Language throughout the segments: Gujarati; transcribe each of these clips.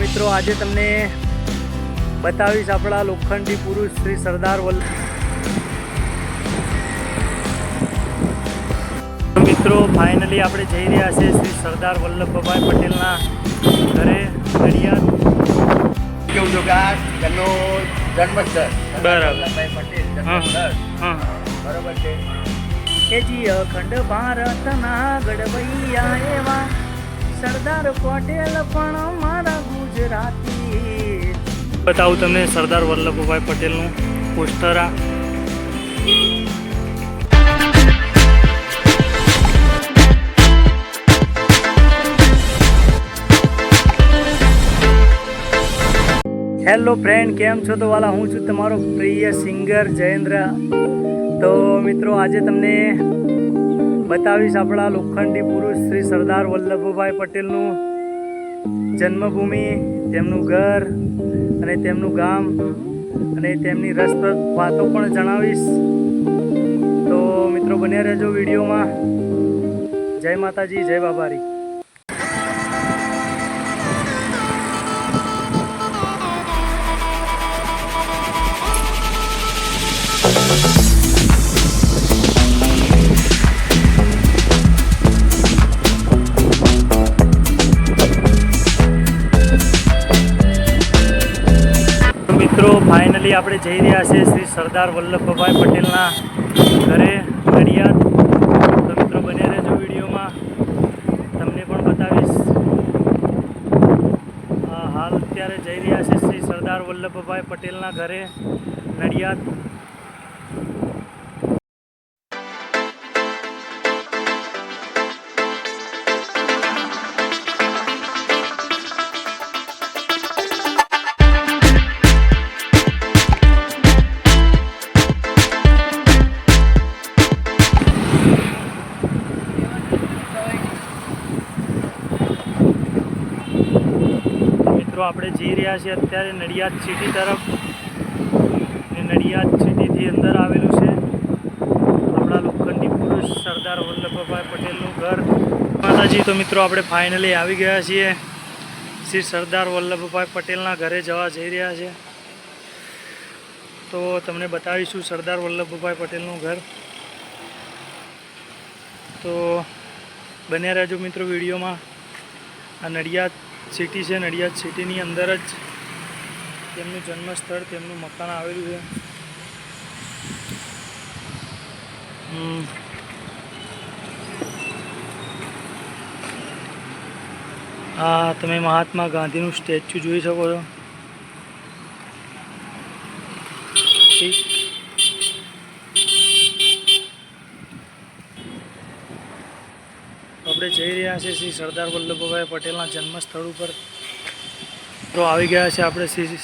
મિત્રો આજે તમને બતાવીશ આપણા લોખંડી પુરુષ શ્રી સરદાર વલ્લભ મિત્રો ફાઇનલી આપણે જઈ રહ્યા છે શ્રી સરદાર વલ્લભભાઈ પટેલના ઘરે નડિયાદ. કેવું જો કે આ એમનો જન્મસ્થળ. વલ્લભભાઈ પટેલ બરોબર છે. કે જી અખંડ ભારતના ગઢવૈયા એવા સરદાર પટેલ પણ મારા ગુજરાતી. બતાવું તમને સરદાર વલ્લભભાઈ પટેલનું પોસ્ટર આ. હેલો ફ્રેન્ડ કેમ છો? તો વાલા હું છું તમારો પ્રિય સિંગર જયેન્દ્ર. તો મિત્રો આજે તમને બતાવીશ આપણા લોખંડી પુરુષ શ્રી સરદાર વલ્લભભાઈ પટેલનું જન્મભૂમિ, તેમનું ઘર અને તેમનું ગામ અને તેમની રસપ્રદ વાતો પણ જણાવીશ. તો મિત્રો બન્યા રહેજો વિડીયોમાં. જય માતાજી, જય બાબારી. ફાઇનલી આપણે જઈ રહ્યા છીએ શ્રી સરદાર વલ્લભભાઈ પટેલના ઘરે નડિયાદ તો મિત્રો બને રહેજો વિડીયોમાં. તમને પણ બતાવીશ. હાલ અત્યારે જઈ રહ્યા છે શ્રી સરદાર વલ્લભભાઈ પટેલના ઘરે નડિયાદ આપણે જઈ રહ્યા છીએ અત્યારે નડિયાદ સિટી તરફ. નડિયાદ સિટીથી અંદર આવેલું છે. આપણા લોખંડી પુરુષ સરદાર વલ્લભભાઈ પટેલનું ઘર. માતાજી, તો મિત્રો, આપણે ફાઇનલી આવી ગયા છીએ. શ્રી સરદાર વલ્લભભાઈ પટેલના ઘરે જવા જઈ રહ્યા છે. તો તમને બતાવીશું સરદાર વલ્લભભાઈ પટેલનું ઘર. તો બન્યા રહેજો મિત્રો વિડીયોમાં. આ નડિયાદ સિટી છે, નડિયાદ સિટીની અંદર જ તેમનું જન્મસ્થળ, તેમનું મકાન આવેલું છે. હા તમે મહાત્મા ગાંધીનું સ્ટેચ્યુ જોઈ શકો છો આપણે જઈ રહ્યા છે શ્રી સરદાર વલ્લભભાઈ પટેલના જન્મસ્થળ ઉપર. તો આવી ગયા છે આપણે શ્રી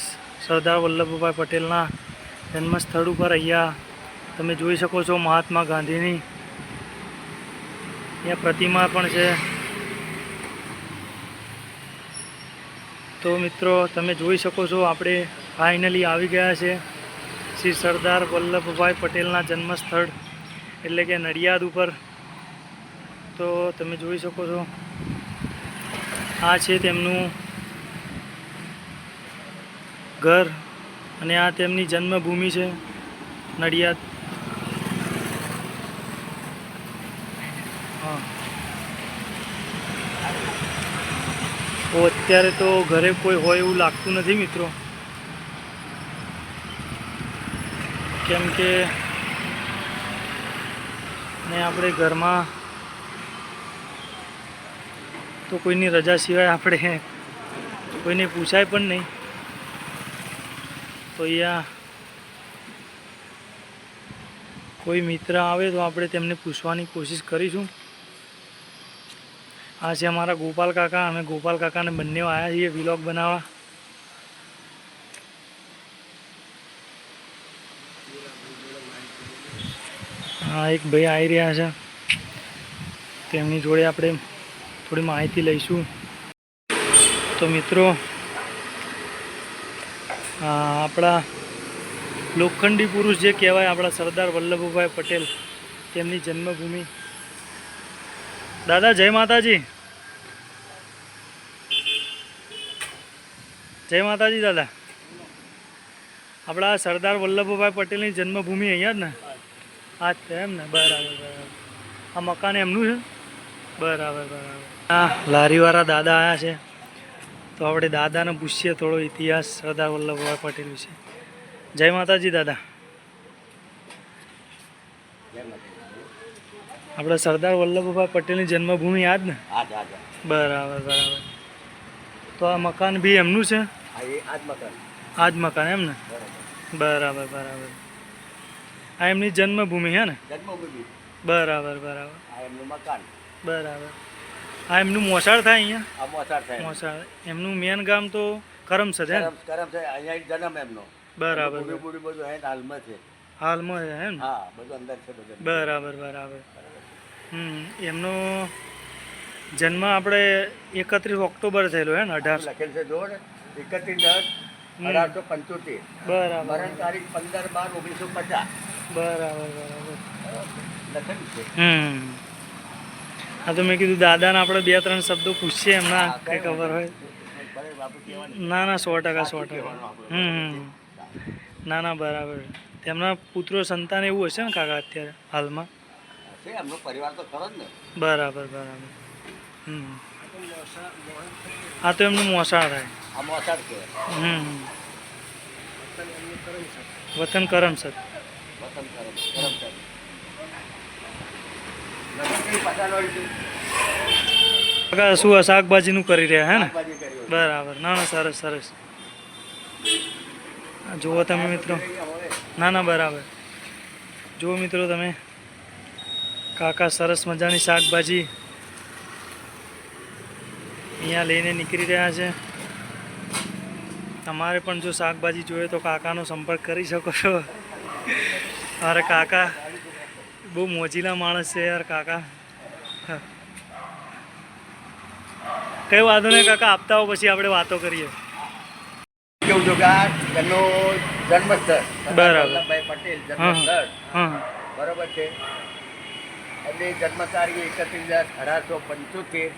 સરદાર વલ્લભભાઈ પટેલના જન્મસ્થળ ઉપર. અહીંયા તમે જોઈ શકો છો મહાત્મા ગાંધીની અહીંયા પ્રતિમા પણ છે. તો મિત્રો, તમે જોઈ શકો છો આપણે ફાઇનલી આવી ગયા છે શ્રી સરદાર વલ્લભભાઈ પટેલના જન્મસ્થળ એટલે કે નડિયાદ ઉપર. તો તમે જોઈ શકો છો. આ છે તેમનું ઘર અને આ તેમની જન્મભૂમિ છે નડિયાદ. તો અત્યારે તો ઘરે કોઈ હોય એવું લાગતું નથી મિત્રો. કેમ કે ને આપણે ઘરમાં તો કોઈની રજા સિવાય આપણે કોઈને પૂછાય પણ નહીં. તો અહીંયા કોઈ મિત્ર આવે તો આપણે તેમને પૂછવાની કોશિશ કરીશું. આ છે અમારા ગોપાલ કાકા. અમે ગોપાલ કાકાને બંને આવ્યા છીએ વિલોગ બનાવવા. હા, એક ભાઈ આવી રહ્યા છે. તેમની જોડે આપણે થોડી માહિતી લઈશું. તો મિત્રો આપણા લોખંડી પુરુષ જે કહેવાય આપણા સરદાર વલ્લભભાઈ પટેલ, તેમની જન્મભૂમિ. દાદા, જય માતાજી. જય માતાજી, દાદા. આપણા સરદાર વલ્લભભાઈ પટેલની જન્મભૂમિ અહીંયા જ ને? આ જ એમ ને? બરાબર બરાબર. આ મકાન એમનું છે? બરાબર બરાબર. હા લારીવાળા દાદા આવ્યા છે. તો આપણે દાદાને પૂછીએ થોડો ઇતિહાસ સરદાર વલ્લભભાઈ પટેલ વિશે જય માતાજી દાદા. આપણે સરદાર વલ્લભભાઈ પટેલની જન્મભૂમિ યાદ ને? આ આ બરાબર બરાબર. તો આ મકાન બી એમનું છે? આ જ મકાન. આ જ મકાન એમ ને? બરાબર. બરાબર આ એમની જન્મભૂમિ હે ને? બરાબર બરાબર. આ એમનું મકાન. બરાબર. આ એમનું મોસાળ થાય અહીંયા? આ મોસાળ થાય. મોસાળ. એમનું મેન ગામ તો કરમસદ હે ને કરમ કરમ છે અહીંયા જન્મ એમનો. બરાબર પૂરી પૂરી બધું અહીં હાલમાં છે. હાલમાં છે એમ? હા બધું અંદર છે બધું. બરાબર બરાબર. હમ એમનો જન્મ આપણે એકત્રીસ ઓક્ટોબર થયેલો હે ને અઢાર લખેલ છે જો ને. એકત્રીસ દસ અઢારસો પંચોતેર. બરાબર. મરણ તારીખ પંદર બાર ઓગણીસો પચાસ. બરાબર બરાબર. લખેલું છે. હમ. હા તો મેં કીધું દાદાને આપણે બે ત્રણ શબ્દો પૂછીએ એમના કંઈ ખબર હોય. ના ના સો ટકા સો ટકા. હમ. ના ના બરાબર. તેમના પુત્રો સંતાન એવું હશે ને કાકા અત્યારે હાલમાં? બરાબર બરાબર. હમ હા તો એમનું મોસાળ હમ હમ. વતન કરમસદ. વતન કરમ કરમચારી લગ્ન કઈ પટાણવાળી છે કાકા શું આ શાકભાજીનું કરી રહ્યા હે ને. બરાબર. ના ના સરસ સરસ. જુઓ તમે મિત્રો. ના ના બરાબર. જુઓ મિત્રો તમે. કાકા સરસ મજાની શાકભાજી અહીંયા લઈને નીકળી રહ્યા છે. તમારે પણ જો શાકભાજી જોઈએ તો કાકાનો સંપર્ક કરી શકો છો. અરે કાકા બહુ મોજીલા માણસ છે યાર કાકા. કઈ વાંધો નહીં કાકા આપતા હો પછી આપણે વાતો કરીએ. કેવું છું કે આ એમનો જન્મસ્થળ બરાબર. વલ્લભભાઈ પટેલ જન્મસ્થળ. છે? જન્મ તારીખ એકત્રીસ દસ અઢારસો પંચોતેર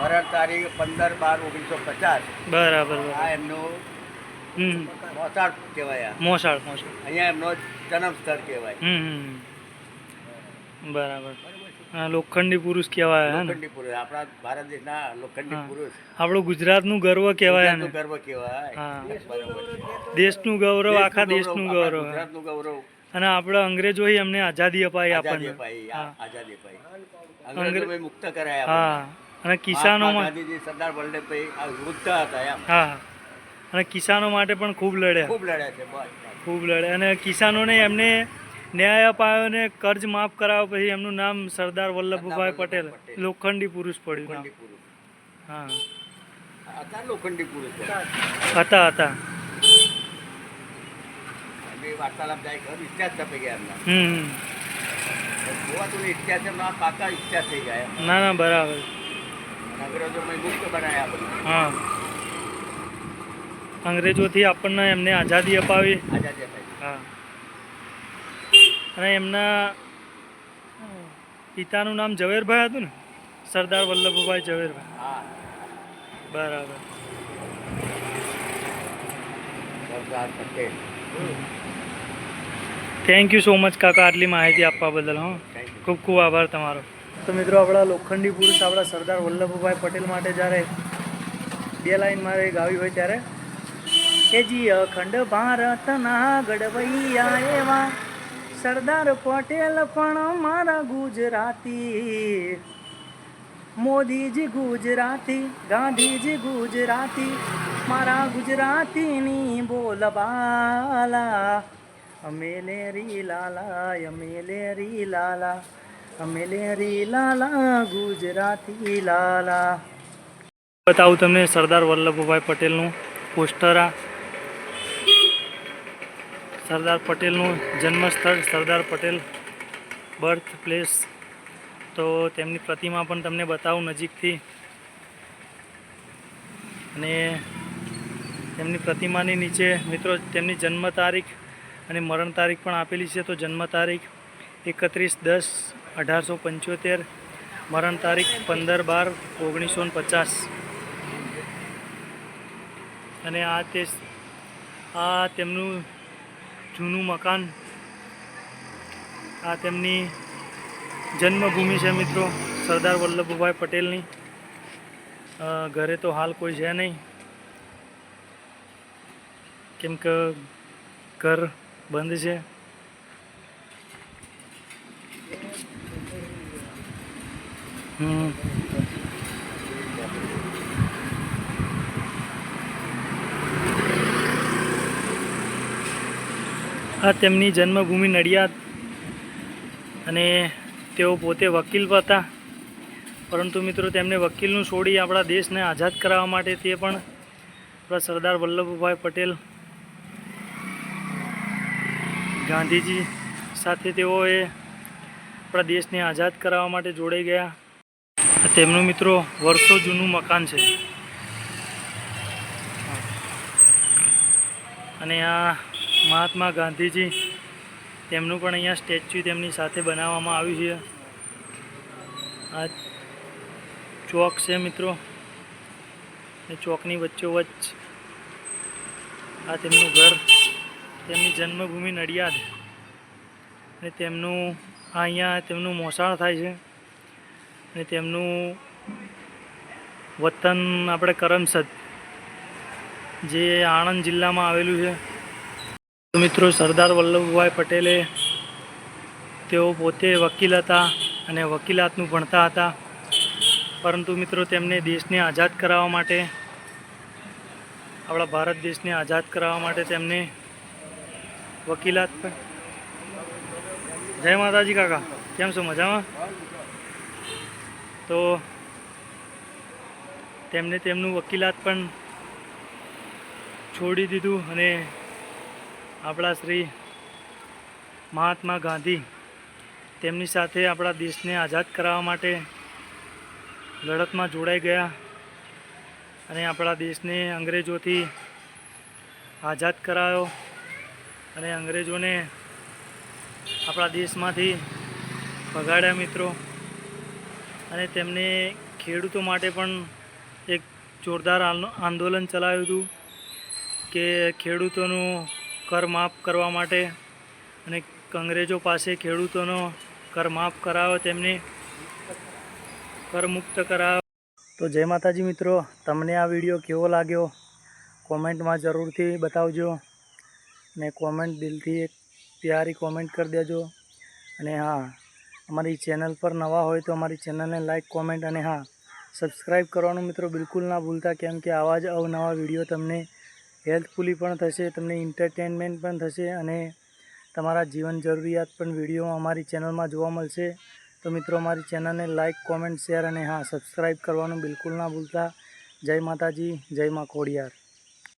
મરણ તારીખ પંદર બાર ઓગણીસો પચાસ. બરાબર આ એમનો મોસાળ કહેવાય. મોસાળ મોસાળ. અહીંયા એમનો જન્મ સ્થળ કહેવાય. બરાબર. લોખંડી પુરુષ કહેવાય. લોખંડી પુરુષ. આપણા ભારત દેશના લોખંડી પુરુષ. આપણું ગુજરાતનું ગર્વ કહેવાય ગર્વ કહેવાય. દેશનું ગૌરવ આખા દેશનું ગૌરવ. ગુજરાતનું ગૌરવ. અને આપણે અંગ્રેજો એમને આઝાદી અપાઈ આપણને. આઝાદી અપાઈ. અંગ્રેજો મુક્ત કરાયા હા. અને કિસાનોમાં સરદાર વલ્લભભાઈ આ હતા એમ. હા. અને કિસાનો માટે પણ ખૂબ લડ્યા. ખૂબ લડ્યા છે ખૂબ લડ્યા. અને કિસાનોને એમને ન્યાય અપાયો ને કર્જ માફ કરાવ્યો પછી એમનું નામ સરદાર વલ્લભભાઈ પટેલ. લોખંડી પુરુષ પડ્યું નામ. હા. લોખંડી પુરુષ? હતા હતા. વાર્તાલાપ જાય ઘર ઇતિહાસ છપી ગયા એમના. હમ જોવા તું ઇતિહાસ પાકા ઇતિહાસ થઈ ગયા ના ના બરાબર. અંગ્રેજોમાં મુક્ત બનાવ્યા આપણને હા. અંગ્રેજોથી આપણને એમને આઝાદી અપાવી. આઝાદી અપાવી. હા. અને એમના પિતાનું નામ ઝવેરભાઈ હતું ને? સરદાર વલ્લભભાઈ ઝવેરભાઈ. હા બરાબર થેન્ક યુ સો મચ કાકા આટલી માહિતી આપવા બદલ હા. ખૂબ ખૂબ આભાર તમારો. તો મિત્રો આપણા લોખંડી પુરુષ આપણા સરદાર વલ્લભભાઈ પટેલ માટે જ્યારે બે લાઈન મારે ગાવી હોય ત્યારે કે જી અખંડ ભારતના ગડવૈયા એવા સરદાર પટેલ પણ મારા ગુજરાતી. મોદીજી ગુજરાતી, ગાંધીજી ગુજરાતી, મારા ગુજરાતીની બોલબાલા અમે લેરી લાલા, અમે લેરી લાલા, અમે લેરી લાલા, ગુજરાતી લાલા. બતાવું તમને સરદાર વલ્લભભાઈ પટેલનું પોસ્ટર આ સરદાર પટેલનું જન્મસ્થળ સરદાર પટેલ બર્થ પ્લેસ. તો તેમની પ્રતિમા પણ તમને બતાવું નજીકથી. અને તેમની પ્રતિમાની નીચે મિત્રો તેમની જન્મ તારીખ અને મરણ તારીખ પણ આપેલી છે. તો જન્મ તારીખ એકત્રીસ દસ અઢારસો પંચોતેર, મરણ તારીખ પંદર બાર ઓગણીસો પચાસ. અને આ તે આ તેમનું જૂનું મકાન. આ તેમની જન્મભૂમિ છે મિત્રો, સરદાર વલ્લભભાઈ પટેલની. ઘરે તો હાલ કોઈ છે નહીં. કેમ કે ઘર બંધ છે. હમ. આ તેમની જન્મભૂમિ નડિયાદ. અને તેઓ પોતે વકીલ હતા. પરંતુ મિત્રો, તેમને વકીલનું છોડી આપણા દેશને આઝાદ કરાવવા માટે તે પણ આપણા સરદાર વલ્લભભાઈ પટેલ ગાંધીજી સાથે તેઓએ આપણા દેશને આઝાદ કરાવવા માટે જોડાઈ ગયા. તેમનું મિત્રો, વર્ષો જૂનું મકાન છે. અને આ મહાત્મા ગાંધીજી તેમનું પણ અહીંયા સ્ટેચ્યુ તેમની સાથે બનાવવામાં આવ્યું છે. આ ચોક છે મિત્રો. એ ચોકની વચ્ચોવચ્ચ આ તેમનું ઘર, તેમની જન્મભૂમિ નડિયાદ. અને તેમનું, આ અહીંયા તેમનું મોસાળ થાય છે. અને તેમનું વતન આપણે કરમસદ, જે આણંદ જિલ્લામાં આવેલું છે. મિત્રો સરદાર વલ્લભભાઈ પટેલે તેઓ પોતે વકીલ હતા અને વકીલાતનું ભણતા હતા. પરંતુ મિત્રો તેમને દેશને આઝાદ કરાવવા માટે, આપણા ભારત દેશને આઝાદ કરાવવા માટે તેમને વકીલાત જય માતાજી કાકા, કેમ છો મજામાં? તો તેમને તેમનું વકીલાત પણ છોડી દીધું અને આપણા શ્રી મહાત્મા ગાંધી તેમની સાથે આપણા દેશને આઝાદ કરાવવા માટે લડતમાં જોડાઈ ગયા અને આપણા દેશને અંગ્રેજોથી આઝાદ કરાયો અને અંગ્રેજોને આપણા દેશમાંથી ભગાડ્યા મિત્રો. અને તેમને ખેડૂતો માટે પણ એક જોરદાર આંદોલન ચલાવ્યું હતું કે ખેડૂતોનું કર માફ કરવા માટે અને અંગ્રેજો પાસે ખેડૂતોનો કર માફ કરાવ્યો તેમને કરમુક્ત કરાવો. તો જય માતાજી મિત્રો, તમને આ વીડિયો કેવો લાગ્યો? કોમેન્ટમાં જરૂરથી બતાવજો ને કોમેન્ટ દિલથી એક પ્યારી કોમેન્ટ કરી દેજો. અને હા, અમારી ચેનલ પર નવા હોય તો અમારી ચેનલને લાઇક કોમેન્ટ અને હા, સબસ્ક્રાઈબ કરવાનું મિત્રો બિલકુલ ના ભૂલતા, કેમ કે આવા જ અવનવા વીડિયો તમને હેલ્થફુલી પણ થશે, તમને એન્ટરટેનમેન્ટ પણ થશે અને તમારા જીવન જરૂરિયાત પણ વીડિયો અમારી ચેનલમાં જોવા મળશે. તો મિત્રો, અમારી ચેનલને લાઇક કોમેન્ટ શેર અને હા સબસ્ક્રાઈબ કરવાનું બિલકુલ ના ભૂલતા. જય માતાજી, જય મા ખોડિયાર